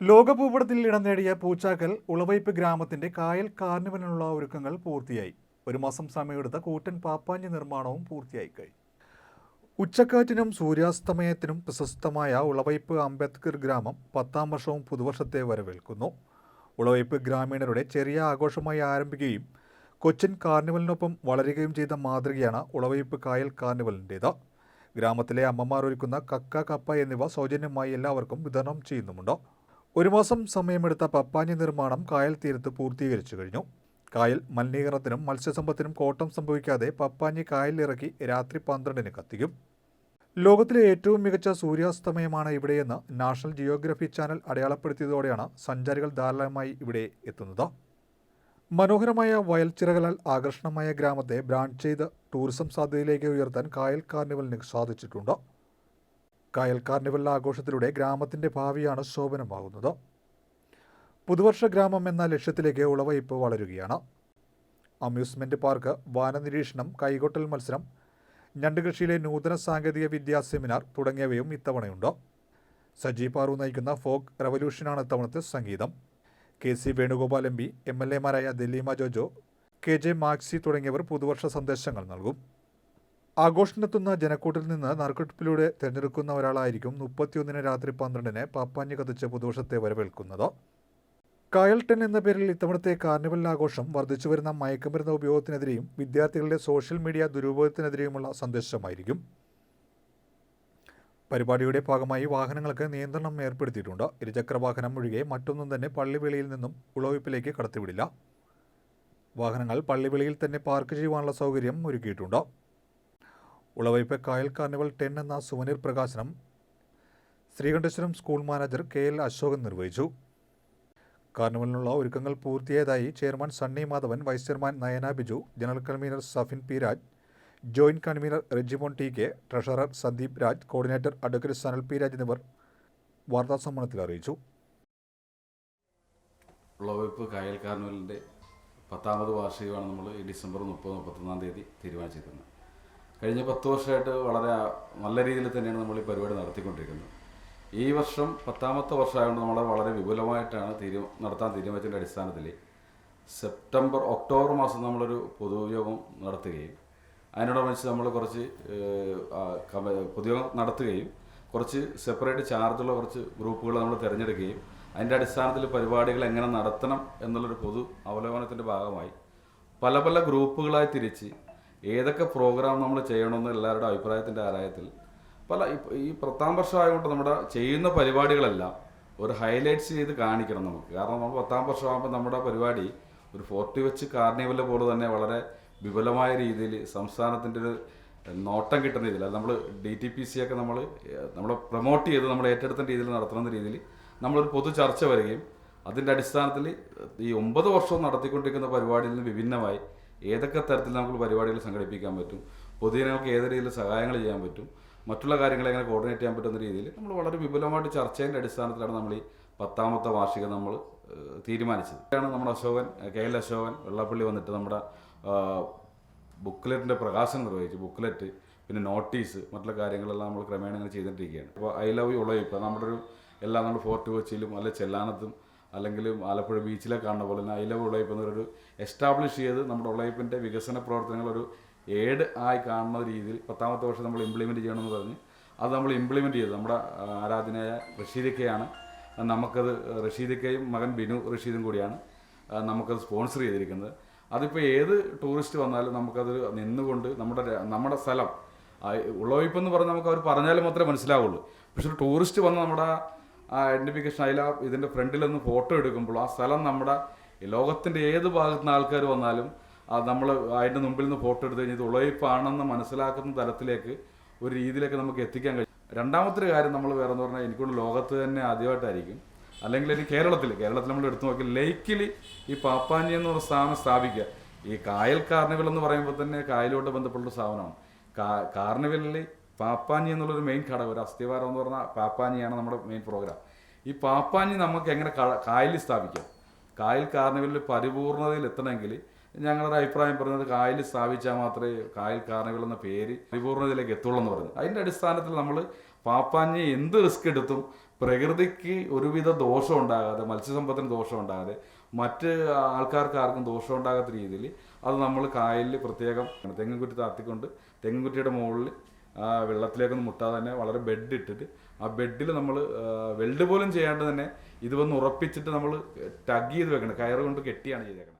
ലോകഭൂപടത്തിൽ ഇടം നേടിയ പൂച്ചാക്കൽ ഉളവയ്പ് ഗ്രാമത്തിന്റെ കായൽ കാർണിവലിനുള്ള ഒരുക്കങ്ങൾ പൂർത്തിയായി. ഒരു മാസം സമയമെടുത്ത കൂറ്റൻ പാപ്പാഞ്ഞി നിർമ്മാണവും പൂർത്തിയായി കഴിഞ്ഞു. ഉച്ചക്കാറ്റിനും സൂര്യാസ്തമയത്തിനും പ്രശസ്തമായ ഉളവയ്പ് അംബേദ്കർ ഗ്രാമം പത്താം വർഷവും പുതുവർഷത്തെ വരവേൽക്കുന്നു. ഉളവയ്പ് ഗ്രാമീണരുടെ ചെറിയ ആഘോഷമായി ആരംഭിക്കുകയും കൊച്ചിൻ കാർണിവലിനൊപ്പം വളരുകയും ചെയ്ത മാതൃകയാണ് ഉളവയ്പ് കായൽ കാർണിവലിന്റേത് ഗ്രാമത്തിലെ അമ്മമാർ ഒരുക്കുന്ന കക്ക കപ്പ എന്നിവ സൗജന്യമായി എല്ലാവർക്കും വിതരണം ചെയ്യുന്നുമുണ്ട്. ഒരു മാസം സമയമെടുത്ത പപ്പാഞ്ഞി നിർമ്മാണം കായൽ തീരത്ത് പൂർത്തീകരിച്ചു കഴിഞ്ഞു. കായൽ മലിനീകരണത്തിനും മത്സ്യസമ്പത്തിനും കോട്ടം സംഭവിക്കാതെ പപ്പാഞ്ഞി കായലിറക്കി രാത്രി പന്ത്രണ്ടിന് കത്തിക്കും. ലോകത്തിലെ ഏറ്റവും മികച്ച സൂര്യാസ്തമയമാണ് ഇവിടെയെന്ന് നാഷണൽ ജിയോഗ്രഫി ചാനൽ അടയാളപ്പെടുത്തിയതോടെയാണ് സഞ്ചാരികൾ ധാരാളമായി ഇവിടെ എത്തുന്നത്. മനോഹരമായ വയൽച്ചിറകളാൽ ആകർഷണമായ ഗ്രാമത്തെ ബ്രാൻഡ് ചെയ്ത് ടൂറിസം സാധ്യതയിലേക്ക് ഉയർത്താൻ കായൽ കാർണിവലിന് സാധിച്ചിട്ടുണ്ട്. കായൽ കാർണിവൽ ആഘോഷത്തിലൂടെ ഗ്രാമത്തിന്റെ ഭാവിയാണ് ശോഭനമാകുന്നത്. പുതുവർഷ ഗ്രാമം എന്ന ലക്ഷ്യത്തിലേക്ക് ഉളവയിപ്പ് വളരുകയാണ്. അമ്യൂസ്മെന്റ് പാർക്ക് വാനനിരീക്ഷണം കൈകൊട്ടൽ മത്സരം ഞണ്ടുകൃഷിയിലെ നൂതന സാങ്കേതിക വിദ്യാ സെമിനാർ തുടങ്ങിയവയും ഇത്തവണയുണ്ട്. സജി പാറു നയിക്കുന്ന ഫോക്ക് റവല്യൂഷനാണ് ഇത്തവണത്തെ സംഗീതം. K C Venugopal M P M L എമാരായ Dileema Jojo K J Maxi തുടങ്ങിയവർ പുതുവർഷ സന്ദേശങ്ങൾ നൽകും. ആഘോഷത്തിനെത്തുന്ന ജനക്കൂട്ടിൽ നിന്ന് നറുക്കെടുപ്പിലൂടെ തിരഞ്ഞെടുക്കുന്ന ഒരാളായിരിക്കും മുപ്പത്തിയൊന്നിന് രാത്രി പന്ത്രണ്ടിന് പാപ്പാഞ്ഞ് കത്തിച്ച് പുതുവർഷത്തെ വരവേൽക്കുന്നത്. കായൽട്ടൻ ടെൻ എന്ന പേരിൽ ഇത്തവണത്തെ കാർണിവൽ ആഘോഷം വർദ്ധിച്ചു വരുന്ന മയക്കുമരുന്ന് ഉപയോഗത്തിനെതിരെയും വിദ്യാർത്ഥികളുടെ സോഷ്യൽ മീഡിയ ദുരുപയോഗത്തിനെതിരെയുമുള്ള സന്ദേശമായിരിക്കും. പരിപാടിയുടെ ഭാഗമായി വാഹനങ്ങൾക്ക് നിയന്ത്രണം ഏർപ്പെടുത്തിയിട്ടുണ്ട്. ഇരുചക്ര വാഹനം ഒഴികെ മറ്റൊന്നും തന്നെ പള്ളിവേളിയിൽ നിന്നും ഉളവിപ്പിലേക്ക് കടത്തിവിടില്ല. വാഹനങ്ങൾ പള്ളിവേളിയിൽ തന്നെ പാർക്ക് ചെയ്യുവാനുള്ള സൗകര്യം ഒരുക്കിയിട്ടുണ്ട്. ഉളവയ്പ് കായൽ കാർണിവൽ ടെൻ എന്ന സുവനീർ പ്രകാശനം Sreekanteswaram school manager K L Ashokan നിർവഹിച്ചു. കാർണിവലിനുള്ള ഒരുക്കങ്ങൾ പൂർത്തിയായതായി chairman Sunny Madhavan vice chairman Nayana Biju general convener Safin P Raj joint convener Rejimon T K treasurer Sandeep Raj coordinator advocate Sanal P Raj എന്നിവർ വാർത്താസമ്മേളനത്തിൽ അറിയിച്ചു. ഉളവയ്പ്പ് കായൽ കാർണിവലിന്റെ പത്താമത് വാർഷികമാണ് നമ്മൾ ഈ ഡിസംബർ മുപ്പത് മുപ്പത്തൊന്നാം തീയതി തീരുമാനിച്ചിരിക്കുന്നത്. കഴിഞ്ഞ പത്ത് വർഷമായിട്ട് വളരെ നല്ല രീതിയിൽ തന്നെയാണ് നമ്മൾ ഈ പരിപാടി നടത്തിക്കൊണ്ടിരിക്കുന്നത്. ഈ വർഷം പത്താമത്തെ വർഷമായതുകൊണ്ട് നമ്മൾ വളരെ വിപുലമായിട്ടാണ് തീരു നടത്താൻ തീരുമാനിച്ചതിന്റെ അടിസ്ഥാനത്തിൽ സെപ്റ്റംബർ ഒക്ടോബർ മാസം നമ്മളൊരു പൊതുയോഗം നടത്തുകയും അതിനോടനുബന്ധിച്ച് നമ്മൾ കുറച്ച് പൊതുയോഗം നടത്തുകയും കുറച്ച് സെപ്പറേറ്റ് ചാർജുള്ള കുറച്ച് ഗ്രൂപ്പുകൾ നമ്മൾ തിരഞ്ഞെടുക്കുകയും അതിന്റെ അടിസ്ഥാനത്തിൽ പരിപാടികൾ എങ്ങനെ നടത്തണം എന്നുള്ളൊരു പൊതു അവലോകനത്തിന്റെ ഭാഗമായി പല പല ഗ്രൂപ്പുകളായി തിരിച്ച് ഏതൊക്കെ പ്രോഗ്രാം നമ്മൾ ചെയ്യണമെന്ന് എല്ലാവരുടെ അഭിപ്രായത്തിന്റെ ആരായത്തിൽ. പല ഈ പത്താം വർഷമായതുകൊണ്ട് നമ്മുടെ ചെയ്യുന്ന പരിപാടികളെല്ലാം ഒരു ഹൈലൈറ്റ്സ് ചെയ്ത് കാണിക്കണം നമുക്ക്. കാരണം നമ്മൾ പത്താം വർഷമാകുമ്പോൾ നമ്മുടെ പരിപാടി ഒരു ഫോർട്ടി വെച്ച് കാർണിവൽ പോലെ തന്നെ വളരെ വിപുലമായ രീതിയിൽ സംസ്ഥാനത്തിന്റെ ഒരു നോട്ടം കിട്ടുന്ന രീതിയിൽ അത് നമ്മൾ ഡി ടി പി സി ഒക്കെ നമ്മൾ നമ്മൾ പ്രൊമോട്ട് ചെയ്ത് നമ്മൾ ഏറ്റെടുത്ത രീതിയിൽ നടത്തുന്ന രീതിയിൽ നമ്മളൊരു പൊതു ചർച്ച വരികയും അതിന്റെ അടിസ്ഥാനത്തിൽ ഈ ഒമ്പത് വർഷവും നടത്തിക്കൊണ്ടിരിക്കുന്ന പരിപാടിയിൽ നിന്ന് വിഭിന്നമായി ഏതൊക്കെ തരത്തിൽ നമുക്ക് പരിപാടികൾ സംഘടിപ്പിക്കാൻ പറ്റും? പൊതുജനങ്ങൾക്ക് ഏത് രീതിയിൽ സഹായങ്ങൾ ചെയ്യാൻ പറ്റും? മറ്റുള്ള കാര്യങ്ങൾ എങ്ങനെ കോർഡിനേറ്റ് ചെയ്യാൻ പറ്റുന്ന രീതിയിൽ നമ്മൾ വളരെ വിപുലമായിട്ട് ചർച്ചയുടെ അടിസ്ഥാനത്തിലാണ് നമ്മൾ ഈ പത്താമത്തെ വാർഷികം നമ്മൾ തീരുമാനിച്ചത്. ഇതാണ് നമ്മുടെ അശോകൻ കെ എൽ അശോകൻ വെള്ളാപ്പള്ളി വന്നിട്ട് നമ്മുടെ ബുക്ക്ലെറ്റിന്റെ പ്രകാശനം നിർവഹിച്ചു. ബുക്ക്ലെറ്റ് പിന്നെ നോട്ടീസ് മറ്റുള്ള കാര്യങ്ങളെല്ലാം നമ്മൾ ക്രമേണ ഇങ്ങനെ ചെയ്തിട്ടിരിക്കുകയാണ്. അപ്പോൾ ഐ ലവ് യു ഉള്ള ഇപ്പോൾ നമ്മുടെ ഒരു എല്ലാം നമ്മൾ ഫോർട്ട് കൊച്ചിയിലും അല്ലെ ചെല്ലാനത്തും അല്ലെങ്കിൽ ആലപ്പുഴ ബീച്ചിലെ കാണുന്ന പോലെ തന്നെ ഐ ലവ് ഉളയിപ്പ് എന്നൊരു എസ്റ്റാബ്ലിഷ് ചെയ്ത് നമ്മുടെ ഉളയപ്പിന്റെ വികസന പ്രവർത്തനങ്ങൾ ഒരു ഏഡ് ആയി കാണുന്ന രീതിയിൽ പത്താമത്തെ വർഷം നമ്മൾ ഇംപ്ലിമെന്റ് ചെയ്യണമെന്ന് പറഞ്ഞ് അത് നമ്മൾ ഇംപ്ലിമെന്റ് ചെയ്തു. നമ്മുടെ ആരാധനയായ റഷീദക്കയാണ് നമുക്കത് റഷീദക്കയും മകൻ ബിനു റഷീദും കൂടിയാണ് നമുക്കത് സ്പോൺസർ ചെയ്തിരിക്കുന്നത്. അതിപ്പോൾ ഏത് ടൂറിസ്റ്റ് വന്നാലും നമുക്കത് നിന്നുകൊണ്ട് നമ്മുടെ നമ്മുടെ സ്ഥലം എന്ന് പറഞ്ഞാൽ നമുക്ക് അവർ പറഞ്ഞാലും മാത്രമേ മനസ്സിലാവുള്ളൂ. പക്ഷെ ടൂറിസ്റ്റ് വന്ന് നമ്മുടെ ആ ഐഡന്റിഫിക്കേഷൻ അതിൽ ഇതിന്റെ ഫ്രണ്ടിലൊന്ന് ഫോട്ടോ എടുക്കുമ്പോൾ ആ സ്ഥലം നമ്മുടെ ലോകത്തിന്റെ ഏത് ഭാഗത്തു നിന്ന് ആൾക്കാർ വന്നാലും നമ്മൾ അതിന്റെ മുമ്പിൽ നിന്ന് ഫോട്ടോ എടുത്ത് കഴിഞ്ഞാൽ ഉളയിപ്പാണെന്ന് മനസ്സിലാക്കുന്ന തലത്തിലേക്ക് ഒരു രീതിയിലേക്ക് നമുക്ക് എത്തിക്കാൻ കഴിയും. രണ്ടാമത്തെ കാര്യം നമ്മൾ വേറെ എന്ന് പറഞ്ഞാൽ എനിക്കൊണ്ട് ലോകത്ത് തന്നെ ആദ്യമായിട്ടായിരിക്കും. അല്ലെങ്കിൽ ഇനി കേരളത്തിൽ കേരളത്തിൽ നമ്മൾ എടുത്തു നോക്കി ലൈക്കിൽ ഈ പാപ്പാഞ്ഞി എന്ന് പറഞ്ഞ സ്ഥാപനം സ്ഥാപിക്കുക. ഈ കായൽ കാർണിവൽ എന്ന് പറയുമ്പോൾ തന്നെ കായലോട്ട് ബന്ധപ്പെട്ട സ്ഥാപനമാണ്. കാർണിവലിൽ പാപ്പാഞ്ഞി എന്നുള്ളൊരു മെയിൻ ഘടകം ഒരു അസ്ഥിവാരം എന്ന് പറഞ്ഞാൽ പാപ്പാഞ്ഞിയാണ് നമ്മുടെ മെയിൻ പ്രോഗ്രാം ഈ പാപ്പാഞ്ഞി നമുക്ക് എങ്ങനെ കായലിൽ സ്ഥാപിക്കാം? കായൽ കാർണിവലിൽ പരിപൂർണതയിൽ എത്തണമെങ്കിൽ ഞങ്ങളുടെ അഭിപ്രായം പറഞ്ഞത് കായൽ സ്ഥാപിച്ചാൽ മാത്രമേ കായൽ കാർണിവൽ എന്ന പേര് പരിപൂർണതയിലേക്ക് എത്തുള്ളൂ എന്ന് പറഞ്ഞു അതിന്റെ അടിസ്ഥാനത്തിൽ നമ്മൾ പാപ്പാഞ്ഞി എന്ത് റിസ്ക് എടുത്തും പ്രകൃതിക്ക് ഒരുവിധ ദോഷം ഉണ്ടാകാതെ മത്സ്യസമ്പത്തിന് ദോഷം ഉണ്ടാകാതെ മറ്റ് ആൾക്കാർക്ക് ആർക്കും ദോഷം ഉണ്ടാകാത്ത രീതിയിൽ അത് നമ്മൾ കായലിൽ പ്രത്യേകം തെങ്ങുംകുറ്റി താത്തിക്കൊണ്ട് തെങ്ങുംകുറ്റിയുടെ മുകളിൽ ആ വെള്ളത്തിലേക്കൊന്നും മുട്ടാതെ തന്നെ വളരെ ബെഡ് ഇട്ടിട്ട് ആ ബെഡിൽ നമ്മൾ വെൽഡ് പോലും ചെയ്യാണ്ട് തന്നെ ഇത് വന്ന് ഉറപ്പിച്ചിട്ട് നമ്മൾ ടഗ് ചെയ്ത് വെക്കണം. കയറ് കൊണ്ട് കെട്ടിയാണ് ചെയ്തേക്കുന്നത്